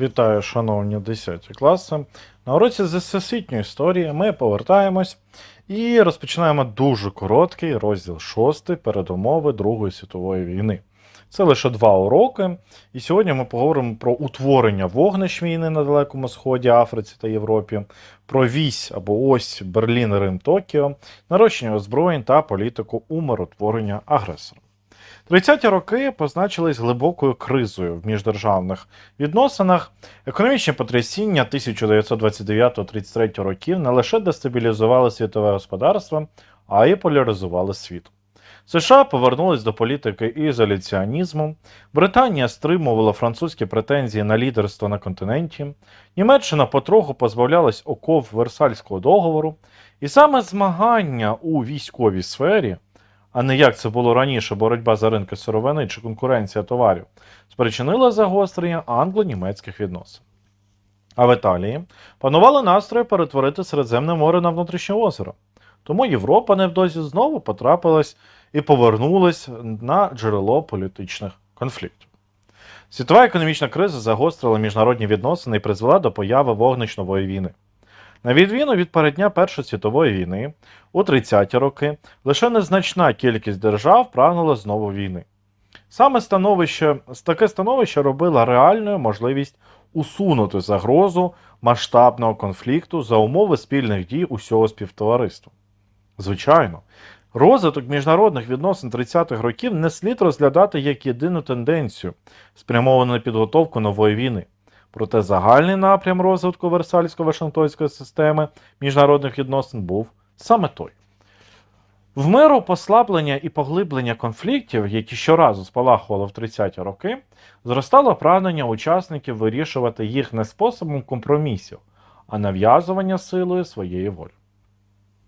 Вітаю, шановні 10 класи. На уроці з всесвітньої історії ми повертаємось і розпочинаємо дуже короткий розділ 6 передумови Другої світової війни. Це лише два уроки, і сьогодні ми поговоримо про утворення вогнищ війни на Далекому Сході, Африці та Європі, про вісь або ось Берлін, Рим, Токіо, нарощення озброєнь та політику умиротворення агресора. 30-ті роки позначились глибокою кризою в міждержавних відносинах. Економічні потрясіння 1929-33 років не лише дестабілізували світове господарство, а й поляризували світ. США повернулись до політики ізоляціонізму, Британія стримувала французькі претензії на лідерство на континенті, Німеччина потроху позбавлялась оков Версальського договору, і саме змагання у військовій сфері а не як це було раніше боротьба за ринки сировини чи конкуренція товарів, спричинила загострення англо-німецьких відносин. А в Італії панували настрої перетворити Середземне море на внутрішнє озеро. Тому Європа невдовзі знову потрапилась і повернулась на джерело політичних конфліктів. Світова економічна криза загострила міжнародні відносини і призвела до появи вогнищ-нової війни. На відміну від переддня Першої світової війни, у 30-ті роки лише незначна кількість держав прагнула знову війни. Саме становище, таке становище робило реальною можливість усунути загрозу масштабного конфлікту за умови спільних дій усього співтовариства. Звичайно, розвиток міжнародних відносин 30-х років не слід розглядати як єдину тенденцію, спрямовану на підготовку нової війни. Проте загальний напрям розвитку Версальсько-Вашингтонської системи міжнародних відносин був саме той. В миру послаблення і поглиблення конфліктів, які щоразу спалахували в 30-ті роки, зростало прагнення учасників вирішувати їх не способом компромісів, а нав'язування силою своєї волі.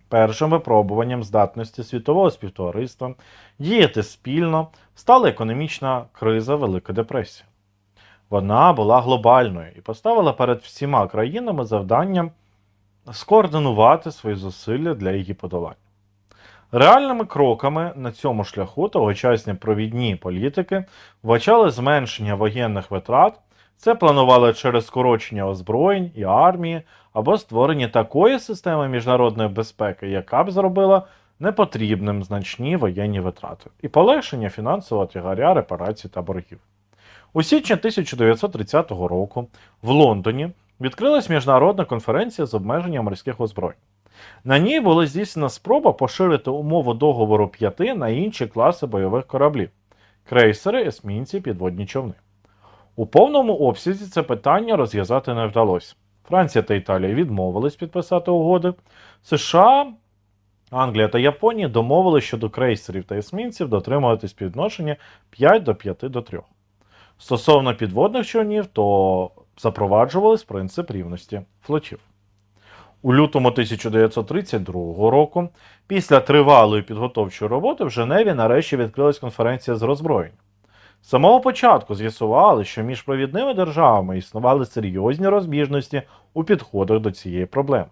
Першим випробуванням здатності світового співтовариства діяти спільно стала економічна криза Великої депресії. Вона була глобальною і поставила перед всіма країнами завданням скоординувати свої зусилля для її подолання. Реальними кроками на цьому шляху тогочасні провідні політики вбачали зменшення воєнних витрат, це планували через скорочення озброєнь і армії або створення такої системи міжнародної безпеки, яка б зробила непотрібним значні воєнні витрати, і полегшення фінансового тягаря репарацій та боргів. У січні 1930 року в Лондоні відкрилась міжнародна конференція з обмеження морських озброєнь. На ній була здійснена спроба поширити умову договору 5 на інші класи бойових кораблів крейсери, есмінці, підводні човни. У повному обсязі це питання розв'язати не вдалося. Франція та Італія відмовились підписати угоди. США, Англія та Японія домовились щодо крейсерів та есмінців дотримуватись співвідношення 5 до 5 до 3. Стосовно підводних човнів, то запроваджувались принцип рівності флотів. У лютому 1932 року, після тривалої підготовчої роботи, в Женеві нарешті відкрилась конференція з роззброєння. З самого початку з'ясували, що між провідними державами існували серйозні розбіжності у підходах до цієї проблеми.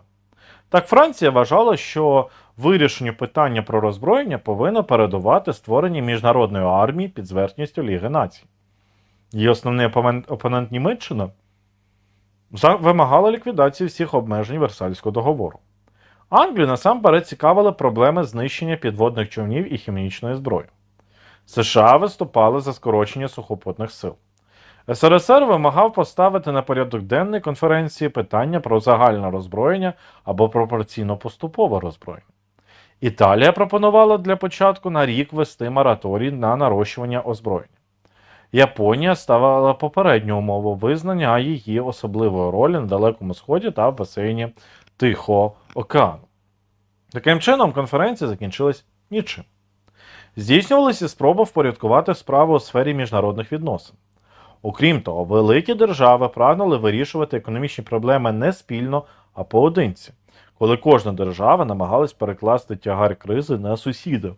Так, Франція вважала, що вирішенню питання про роззброєння повинно передувати створення міжнародної армії під зверхністю Ліги націй. Її основний опонент, опонент Німеччина вимагала ліквідації всіх обмежень Версальського договору. Англію насамперед цікавили проблеми знищення підводних човнів і хімічної зброї. США виступали за скорочення сухопутних сил. СРСР вимагав поставити на порядок денний конференції питання про загальне роззброєння або пропорційно поступове роззброєння. Італія пропонувала для початку на рік вести мораторій на нарощування озброєння. Японія ставила попередню умову визнання її особливої ролі на Далекому Сході та в басейні Тихого океану. Таким чином, конференція закінчилась нічим. Здійснювалися спроби впорядкувати справи у сфері міжнародних відносин. Окрім того, великі держави прагнули вирішувати економічні проблеми не спільно, а поодинці, коли кожна держава намагалась перекласти тягар кризи на сусіда.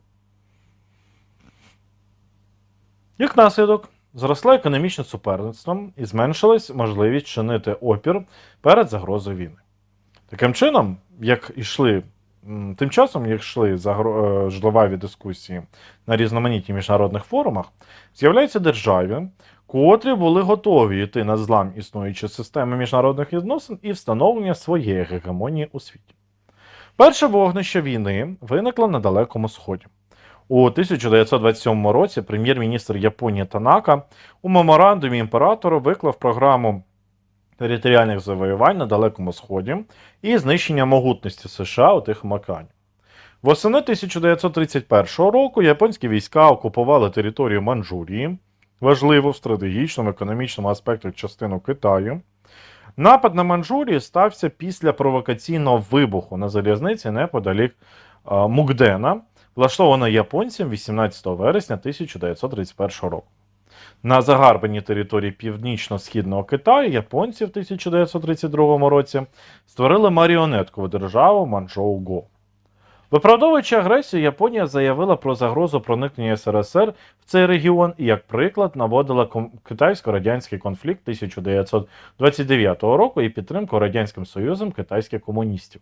Як наслідок, зросла економічне суперництво і зменшилась можливість чинити опір перед загрозою війни. Таким чином, як йшли Тим часом, як йшли е, дискусії на різноманітні міжнародних форумах, з'являються держави, котрі були готові йти на злам існуючої системи міжнародних відносин і встановлення своєї гегемонії у світі. Перше вогнище війни виникло на Далекому Сході. У 1927 році прем'єр-міністр Японії Танака у меморандумі імператору виклав програму територіальних завоювань на Далекому Сході і знищення могутності США у Тихому океані. Восени 1931 року японські війська окупували територію Манчжурії, важливу в стратегічному економічному аспекті частину Китаю. Напад на Манчжурію стався після провокаційного вибуху на залізниці неподалік е, Мукдена, влаштовано японцям 18 вересня 1931 року. На загарбаній території північно-східного Китаю японці в 1932 році створили маріонеткову державу Манчжоу-Го. Виправдовуючи агресію, Японія заявила про загрозу проникнення СРСР в цей регіон і, як приклад, наводила китайсько-радянський конфлікт 1929 року і підтримку Радянським Союзом китайських комуністів.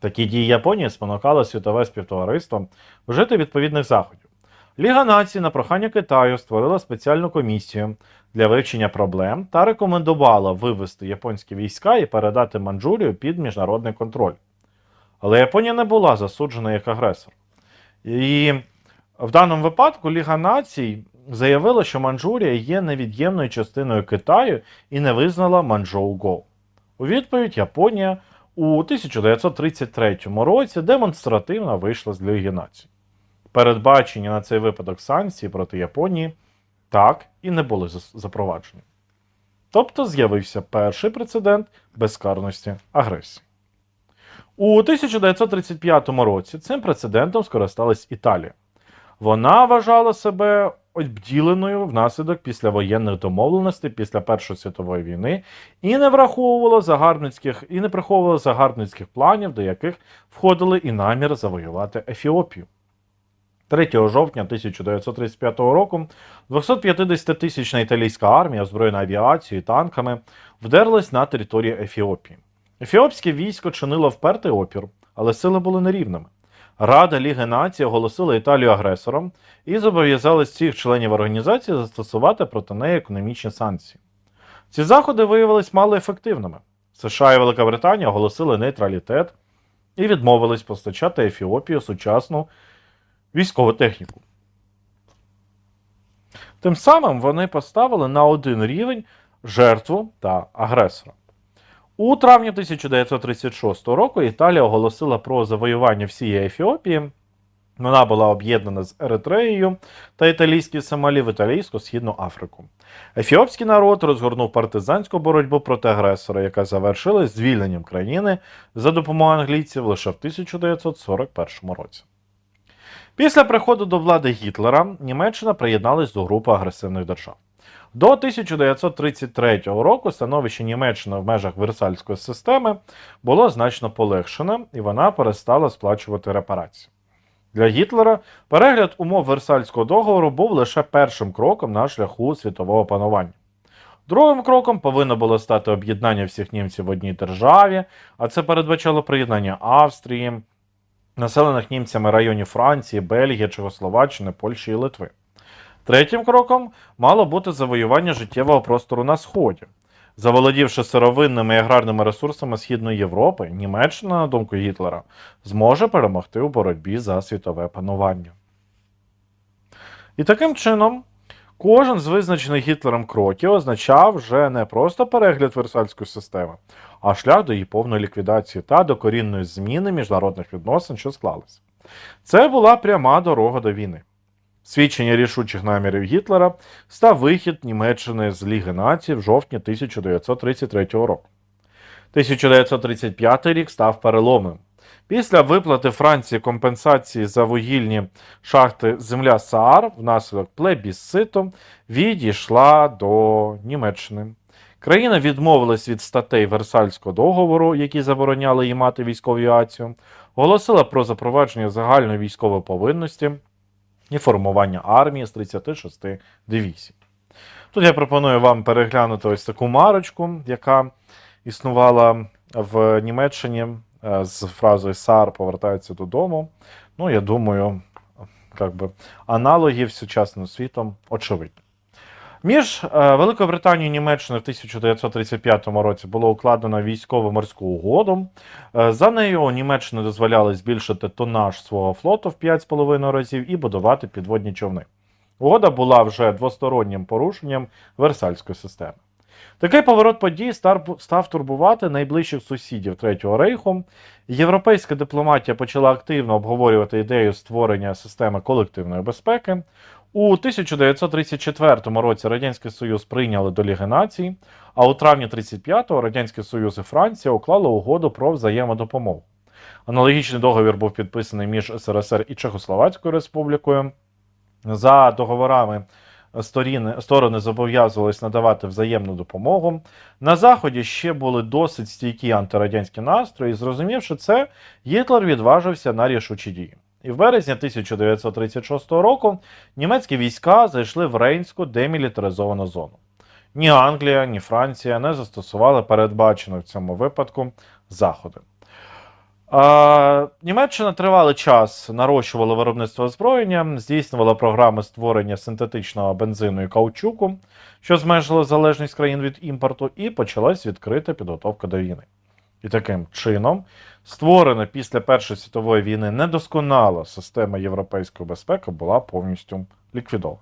Такі дії Японії спонукали світове співтовариство вжити відповідних заходів. Ліга націй на прохання Китаю створила спеціальну комісію для вивчення проблем та рекомендувала вивести японські війська і передати Манчжурію під міжнародний контроль. Але Японія не була засуджена як агресор. І в даному випадку Ліга націй заявила, що Манчжурія є невід'ємною частиною Китаю і не визнала Манчжоу-Го. У відповідь Японія у 1933 році демонстративно вийшла з Ліги націй. Передбачені на цей випадок санкції проти Японії так і не були запроваджені. Тобто з'явився перший прецедент безкарності агресії. У 1935 році цим прецедентом скористалась Італія. Вона вважала себе обділеною внаслідок післявоєнних домовленостей після Першої світової війни і не враховувала загарбницьких і не приховувала загарбницьких планів, до яких входили і намір завоювати Ефіопію. 3 жовтня 1935 року 250-тисячна італійська армія, озброєна авіацією і танками, вдерлась на територію Ефіопії. Ефіопське військо чинило впертий опір, але сили були нерівними. Рада Ліги націй оголосила Італію агресором і зобов'язала всіх членів організації застосувати проти неї економічні санкції. Ці заходи виявились малоефективними. США і Велика Британія оголосили нейтралітет і відмовились постачати Ефіопію сучасну військову техніку. Тим самим вони поставили на один рівень жертву та агресора. У травні 1936 року Італія оголосила про завоювання всієї Ефіопії. Вона була об'єднана з Еритреєю та італійські Сомалі в італійсько-східну Африку. Ефіопський народ розгорнув партизанську боротьбу проти агресора, яка завершилась звільненням країни за допомогою англійців лише в 1941 році. Після приходу до влади Гітлера Німеччина приєдналась до групи агресивних держав. До 1933 року становище Німеччини в межах Версальської системи було значно полегшене, і вона перестала сплачувати репарації. Для Гітлера перегляд умов Версальського договору був лише першим кроком на шляху світового панування. Другим кроком повинно було стати об'єднання всіх німців в одній державі, а це передбачало приєднання Австрії, населених німцями районів Франції, Бельгії, Чехословаччини, Польщі і Литви. Третім кроком мало бути завоювання життєвого простору на Сході. Заволодівши сировинними і аграрними ресурсами Східної Європи, Німеччина, на думку Гітлера, зможе перемогти у боротьбі за світове панування. І таким чином, кожен з визначених Гітлером кроків означав вже не просто перегляд Версальської системи, а шлях до її повної ліквідації та докорінної зміни міжнародних відносин, що склалися. Це була пряма дорога до війни. Свідчення рішучих намірів Гітлера став вихід Німеччини з Ліги націй в жовтні 1933 року. 1935 рік став переломним. Після виплати Франції компенсації за вугільні шахти земля Саар внаслідок плебісциту відійшла до Німеччини. Країна відмовилась від статей Версальського договору, які забороняли їй мати військову авіацію, оголосила про запровадження загальної військової повинності і формування армії з 36 дивізій. Тут я пропоную вам переглянути ось таку марочку, яка існувала в Німеччині е, з фразою Сар повертається додому. Ну, я думаю, как би, аналогів сучасним світом очевидні. Між е, Великою Британією і Німеччиною в 1935 році було укладено військово-морську угоду. Е, За нею Німеччині дозволяли збільшити тонаж свого флоту в 5,5 разів і будувати підводні човни. Угода була вже двостороннім порушенням Версальської системи. Такий поворот подій став турбувати найближчих сусідів Третього рейху. Європейська дипломатія почала активно обговорювати ідею створення системи колективної безпеки. У 1934 році Радянський Союз прийняли до Ліги Націй, а у травні 35-го Радянський Союз і Франція уклали угоду про взаємодопомогу. Аналогічний договір був підписаний між СРСР і Чехословацькою Республікою. За договорами сторін, сторони зобов'язувались надавати взаємну допомогу. На Заході ще були досить стійкі антирадянські настрої, зрозумівши це, Гітлер відважився на рішучі дії. І в березні 1936 року німецькі війська зайшли в Рейнську демілітаризовану зону. Ні Англія, ні Франція не застосували передбачені в цьому випадку заходи. А, Німеччина тривалий час нарощувала виробництво озброєння, здійснювала програми створення синтетичного бензину і каучуку, що зменшило залежність країн від імпорту, і почалась відкрита підготовка до війни. І таким чином створена після Першої світової війни недосконала система європейської безпеки була повністю ліквідована.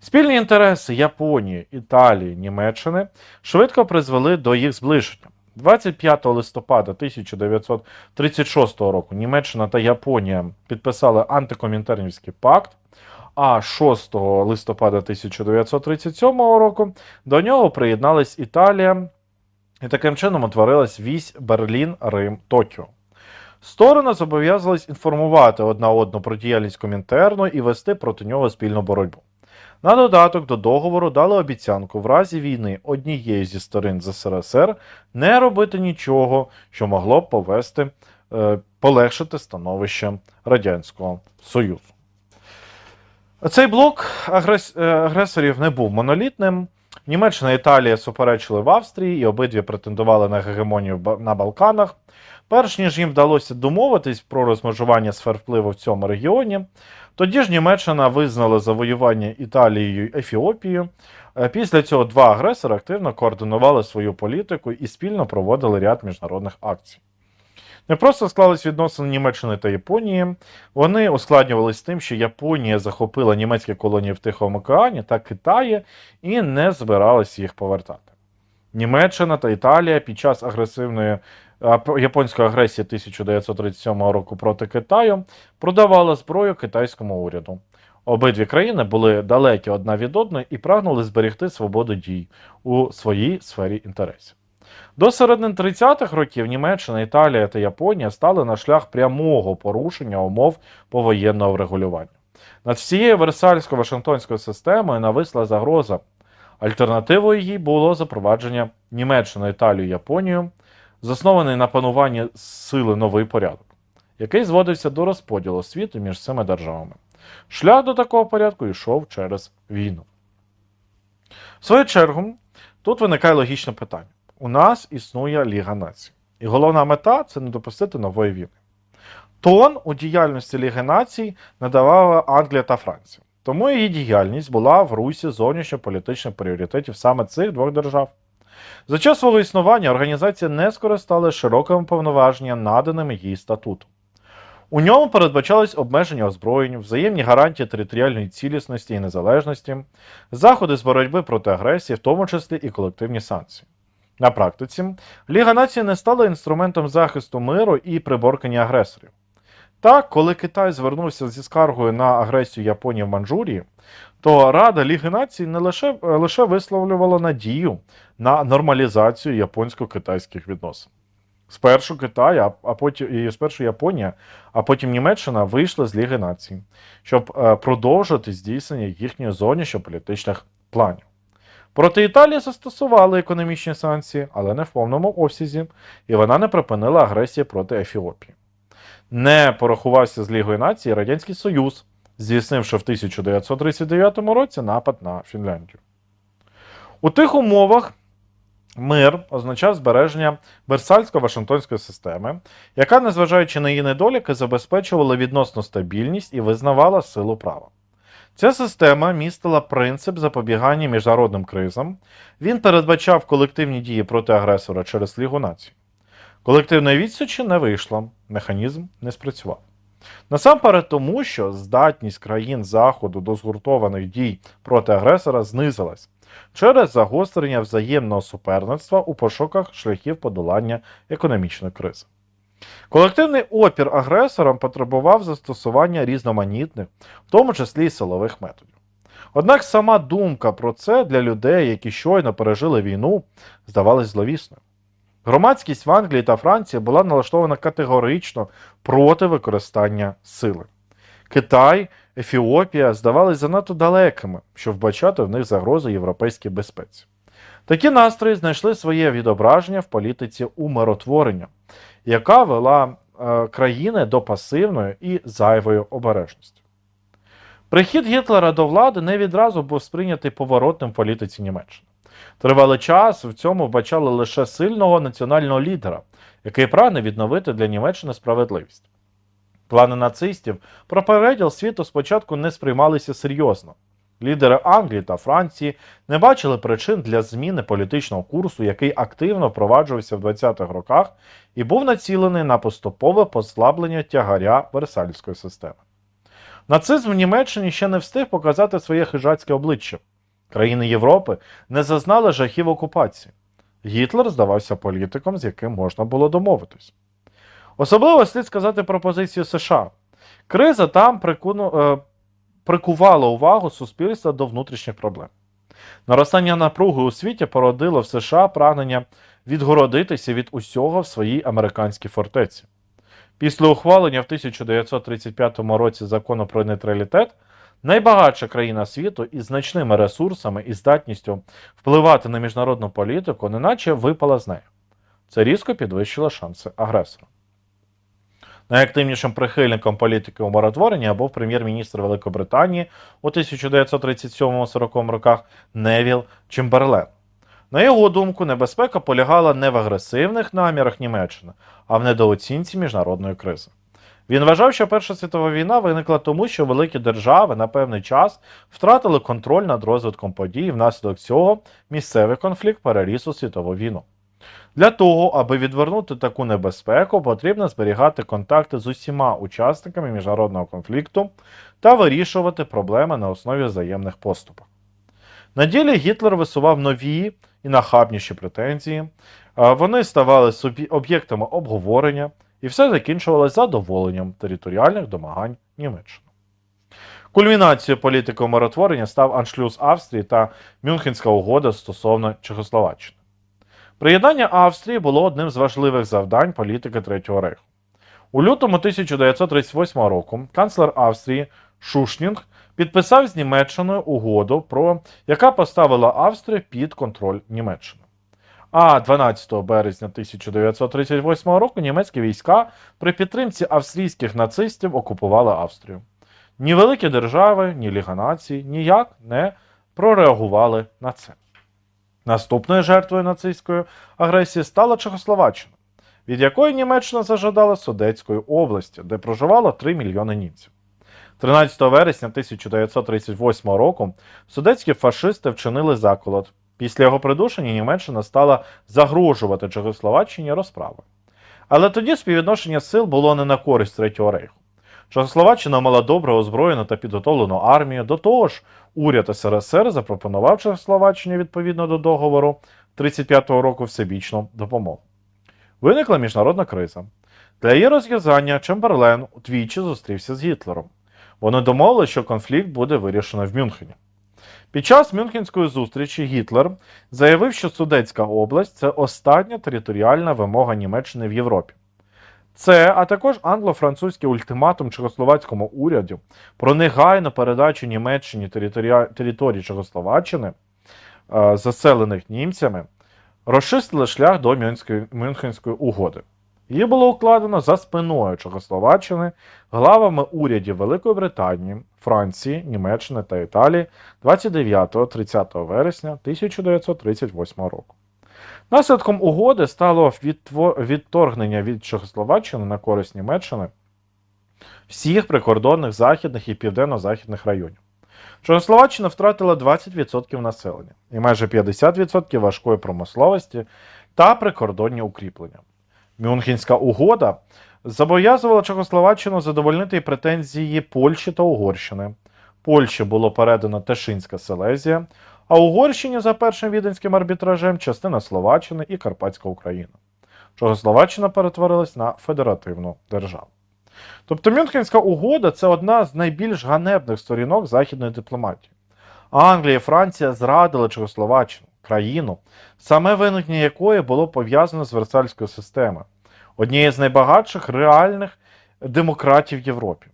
Спільні інтереси Японії, Італії, Німеччини швидко призвели до їх зближення. 25 листопада 1936 року Німеччина та Японія підписали антикомінтернівський пакт, а 6 листопада 1937 року до нього приєдналась Італія, і таким чином утворилась вісь Берлін, Рим, Токіо. Сторони зобов'язались інформувати одна одну про діяльність Комінтерну і вести проти нього спільну боротьбу. На додаток до договору дали обіцянку в разі війни однієї зі сторін з не робити нічого, що могло б повести, е, полегшити становище Радянського Союзу. Цей блок е, агресорів не був монолітним. Німеччина і Італія суперечили в Австрії і обидві претендували на гегемонію на Балканах. Перш ніж їм вдалося домовитись про розмежування сфер впливу в цьому регіоні, тоді ж Німеччина визнала завоювання Італією Ефіопією. Е, Після цього два агресори активно координували свою політику і спільно проводили ряд міжнародних акцій. Не просто склались відносини Німеччини та Японії, вони ускладнювалися тим, що Японія захопила німецькі колонії в Тихому океані та Китаї і не збиралась їх повертати. Німеччина та Італія під час агресивної японської агресії 1937 року проти Китаю продавали зброю китайському уряду. Обидві країни були далекі одна від одної і прагнули зберегти свободу дій у своїй сфері інтересів. До середини 30-х років Німеччина, Італія та Японія стали на шлях прямого порушення умов повоєнного врегулювання. Над всією Версальсько-Вашингтонською системою нависла загроза. Альтернативою їй було запровадження Німеччини, Італію, Японію, заснований на пануванні сили новий порядок, який зводився до розподілу світу між цими державами. Шлях до такого порядку йшов через війну. В свою чергу, тут виникає логічне питання. У нас існує Ліга націй. І головна мета це не допустити нової війни. Тон у діяльності Ліги націй надавала Англія та Франція. Тому її діяльність була в русі зовнішньополітичних пріоритетів саме цих двох держав. За час свого існування організація не скористалася широкими повноваженнями, наданими їй статутом. У ньому передбачались обмеження озброєнь, взаємні гарантії територіальної цілісності і незалежності, заходи з боротьби проти агресії, в тому числі і колективні санкції. На практиці Ліга націй не стала інструментом захисту миру і приборкання агресорів. Так, коли Китай звернувся зі скаргою на агресію Японії в Манчжурії, то Рада Ліги націй не лише, лише висловлювала надію на нормалізацію японсько-китайських відносин. Спершу Китай, а, потім і спершу Японія, а потім Німеччина вийшли з Ліги націй, щоб е, продовжити здійснення їхніх зовнішньополітичних планів. Проти Італії застосували економічні санкції, але не в повному обсязі, і вона не припинила агресії проти Ефіопії. Не порахувався з Лігою націй Радянський Союз, здійснивши в 1939 році напад на Фінляндію. У тих умовах Мир означав збереження Версальсько-Вашингтонської системи, яка, незважаючи на її недоліки, забезпечувала відносну стабільність і визнавала силу права. Ця система містила принцип запобігання міжнародним кризам. Він передбачав колективні дії проти агресора через Лігу націй. Колективної відсічі не вийшло, механізм не спрацював. Насамперед тому, що здатність країн Заходу до згуртованих дій проти агресора знизилась через загострення взаємного суперництва у пошуках шляхів подолання економічної кризи. Колективний опір агресорам потребував застосування різноманітних, в тому числі і силових методів. Однак сама думка про це для людей, які щойно пережили війну, здавалась зловісною. Громадськість в Англії та Франції була налаштована категорично проти використання сили. Китай, Ефіопія здавались занадто далекими, щоб вбачати в них загрози європейській безпеці. Такі настрої знайшли своє відображення в політиці умиротворення, яка вела е, країни до пасивної і зайвої обережності. Прихід Гітлера до влади не відразу був сприйнятий поворотним в політиці Німеччини. Тривалий час в цьому вбачали лише сильного національного лідера, який прагне відновити для Німеччини справедливість. Плани нацистів про переділ світу спочатку не сприймалися серйозно. Лідери Англії та Франції не бачили причин для зміни політичного курсу, який активно впроваджувався в 20-х роках і був націлений на поступове послаблення тягаря Версальської системи. Нацизм в Німеччині ще не встиг показати своє хижацьке обличчя. Країни Європи не зазнали жахів окупації. Гітлер здавався політиком, з яким можна було домовитись. Особливо слід сказати про позицію США. Криза там прикуну, е, прикувала увагу суспільства до внутрішніх проблем. Наростання напруги у світі породило в США прагнення відгородитися від усього в своїй американській фортеці. Після ухвалення в 1935 році закону про нейтралітет найбагатша країна світу із значними ресурсами і здатністю впливати на міжнародну політику, неначе випала з нею. Це різко підвищило шанси агресора. Найактивнішим прихильником політики умиротворення був прем'єр-міністр Великобританії у 1937-40 роках Невіл Чемберлен. На його думку, небезпека полягала не в агресивних намірах Німеччини, а в недооцінці міжнародної кризи. Він вважав, що Перша світова війна виникла тому, що великі держави на певний час втратили контроль над розвитком подій, внаслідок цього місцевий конфлікт переріс у світову війну. Для того, аби відвернути таку небезпеку, потрібно зберігати контакти з усіма учасниками міжнародного конфлікту та вирішувати проблеми на основі взаємних поступок. На ділі Гітлер висував нові і нахабніші претензії, вони ставали об'єктами обговорення, і все закінчувалося задоволенням територіальних домагань Німеччини. Кульмінацією політики умиротворення став аншлюз Австрії та Мюнхенська угода стосовно Чехословаччини. Приєднання Австрії було одним з важливих завдань політики Третього Рейху. У лютому 1938 року канцлер Австрії Шушнінг підписав з Німеччиною угоду, про яка поставила Австрію під контроль Німеччини. А 12 березня 1938 року німецькі війська при підтримці австрійських нацистів окупували Австрію. Ні великі держави, ні Ліга націй ніяк не прореагували на це. Наступною жертвою нацистської агресії стала Чехословаччина, від якої Німеччина зажадала Судетської області, де проживало 3 мільйони німців. 13 вересня 1938 року судетські фашисти вчинили заколот. Після його придушення Німеччина стала загрожувати Чехословаччині розправою. Але тоді співвідношення сил було не на користь Третього рейху. Чехословаччина мала добре озброєну та підготовлену армію. До того ж, уряд СРСР запропонував Чехословаччині відповідно до договору 35-го року всебічну допомогу. Виникла міжнародна криза. Для її розв'язання Чемберлен двічі зустрівся з Гітлером. Вони домовили, що конфлікт буде вирішено в Мюнхені. Під час Мюнхенської зустрічі Гітлер заявив, що Судетська область це остання територіальна вимога Німеччини в Європі. Це, а також англо-французький ультиматум Чехословацькому уряду про негайну передачу Німеччині території Чехословаччини, е, заселених німцями, розчистили шлях до Мюнхенської угоди. Її було укладено за спиною Чехословаччини главами урядів Великої Британії, Франції, Німеччини та Італії 29-30 вересня 1938 року. Наслідком угоди стало відторгнення від Чехословаччини на користь Німеччини всіх прикордонних західних і південно-західних районів. Чехословаччина втратила 20% населення і майже 50% важкої промисловості та прикордонні укріплення. Мюнхенська угода зобов'язувала Чехословаччину задовольнити й претензії Польщі та Угорщини. Польщі було передано Тешинська Селезія, а Угорщині за першим віденським арбітражем частина Словаччини і Карпатська Україна. Чехословаччина перетворилась на федеративну державу. Тобто Мюнхенська угода це одна з найбільш ганебних сторінок західної дипломатії. Англія і Франція зрадили Чехословаччину, країну, саме виникнення якої було пов'язано з Версальською системою, однією з найбагатших реальних демократій в Європі.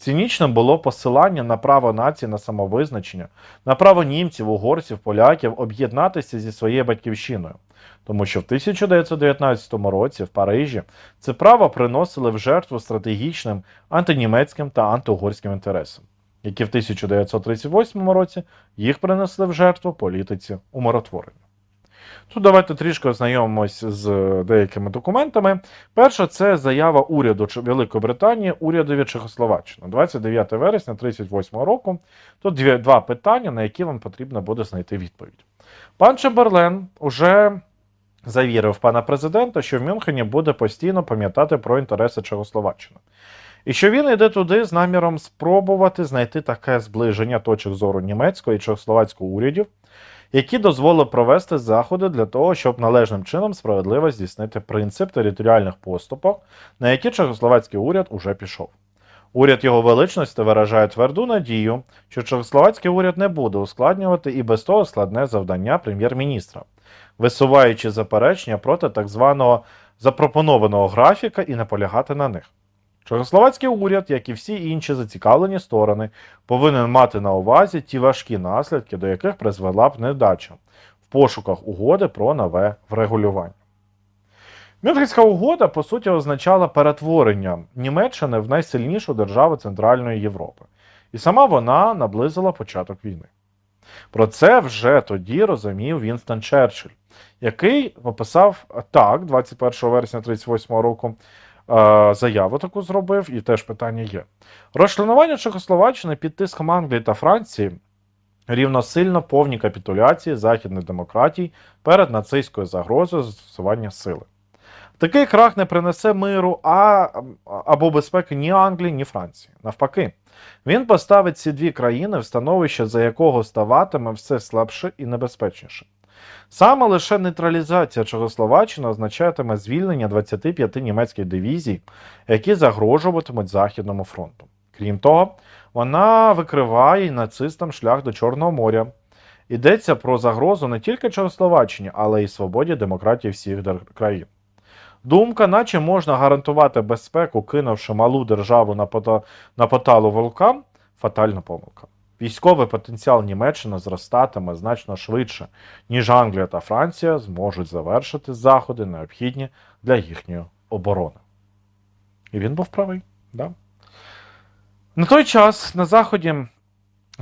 Цинічним було посилання на право нації на самовизначення, на право німців, угорців, поляків об'єднатися зі своєю батьківщиною. Тому що в 1919 році в Парижі це право приносили в жертву стратегічним антинімецьким та антиугорським інтересам, які в 1938 році їх принесли в жертву політиці умиротворення. Тут давайте трішки ознайомимось з деякими документами. Перша це заява уряду Великої Британії урядові Чехословаччини. 29 вересня 1938 року. Тут два питання, на які вам потрібно буде знайти відповідь. Пан Чемберлен уже завірив пана президента, що в Мюнхені буде постійно пам'ятати про інтереси Чехословаччини. І що він йде туди з наміром спробувати знайти таке зближення точок зору німецького і чехословацького урядів, які дозволили провести заходи для того, щоб належним чином справедливо здійснити принцип територіальних поступок, на які чехословацький уряд уже пішов. Уряд його величності виражає тверду надію, що чехословацький уряд не буде ускладнювати і без того складне завдання прем'єр-міністра, висуваючи заперечення проти так званого запропонованого графіка і наполягати на них. Чехословацький уряд, як і всі інші зацікавлені сторони, повинен мати на увазі ті важкі наслідки, до яких призвела б невдача в пошуках угоди про нове врегулювання. Мюнхенська угода, по суті, означала перетворення Німеччини в найсильнішу державу Центральної Європи. І сама вона наблизила початок війни. Про це вже тоді розумів Вінстон Черчилль, який описав так 21 вересня 1938 року. Е, Заяву таку зробив, і теж питання є. Розчленування Чехословаччини під тиском Англії та Франції рівносильно повній капітуляції західних демократій перед нацистською загрозою застосування сили. Такий крах не принесе миру а, або безпеки ні Англії, ні Франції. Навпаки, він поставить ці дві країни в становище, за якого ставатиме все слабше і небезпечніше. Саме лише нейтралізація Чехословаччини означатиме звільнення 25 німецьких дивізій, які загрожуватимуть Західному фронту. Крім того, вона викриває нацистам шлях до Чорного моря. Йдеться про загрозу не тільки Чехословаччині, але й свободі демократії всіх країн. Думка, наче можна гарантувати безпеку, кинувши малу державу на, поталу волкам, фатальна помилка. Військовий потенціал Німеччини зростатиме значно швидше, ніж Англія та Франція зможуть завершити заходи, необхідні для їхньої оборони. І він був правий. Да? На той час на Заході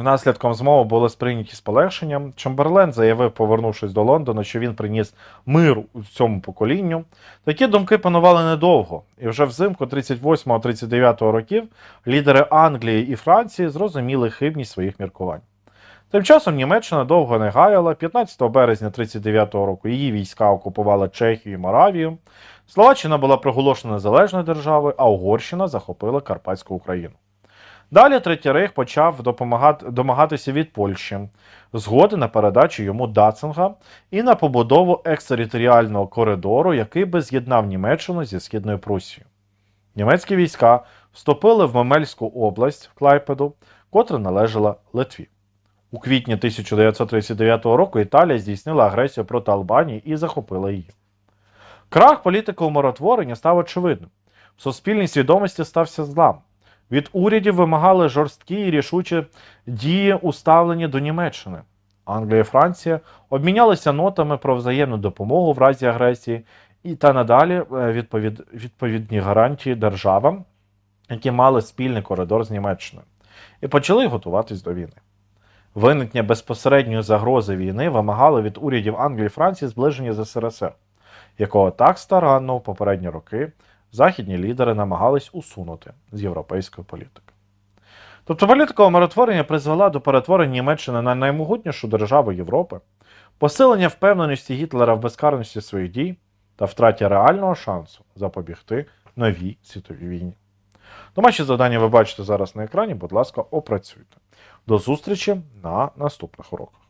наслідком змови були сприйняті з полегшенням. Чемберлен заявив, повернувшись до Лондона, що він приніс мир у цьому поколінню. Такі думки панували недовго, і вже взимку 38-39 років лідери Англії і Франції зрозуміли хибність своїх міркувань. Тим часом Німеччина довго не гаяла. 15 березня 39 року її війська окупували Чехію і Моравію. Словаччина була проголошена незалежною державою, а Угорщина захопила Карпатську Україну. Далі Третій Рейх почав допомагати, домагатися від Польщі, згоди на передачу йому Дацинга і на побудову екстериторіального коридору, який би з'єднав Німеччину зі Східною Прусією. Німецькі війська вступили в Мемельську область в Клайпеду, котра належала Литві. У квітні 1939 року Італія здійснила агресію проти Албанії і захопила її. Крах політики умиротворення став очевидним. В суспільній свідомості стався злам. Від урядів вимагали жорсткі і рішучі дії, уставлені до Німеччини. Англія і Франція обмінялися нотами про взаємну допомогу в разі агресії і та надалі е, відповід, відповідні гарантії державам, які мали спільний коридор з Німеччиною, і почали готуватись до війни. Виникнення безпосередньої загрози війни вимагало від урядів Англії і Франції зближення з СРСР, якого так старанно у попередні роки західні лідери намагались усунути з європейської політики. Тобто політика умиротворення призвела до перетворення Німеччини на наймогутнішу державу Європи, посилення впевненості Гітлера в безкарності своїх дій та втраті реального шансу запобігти новій світовій війні. Домашні завдання ви бачите зараз на екрані, будь ласка, опрацюйте. До зустрічі на наступних уроках.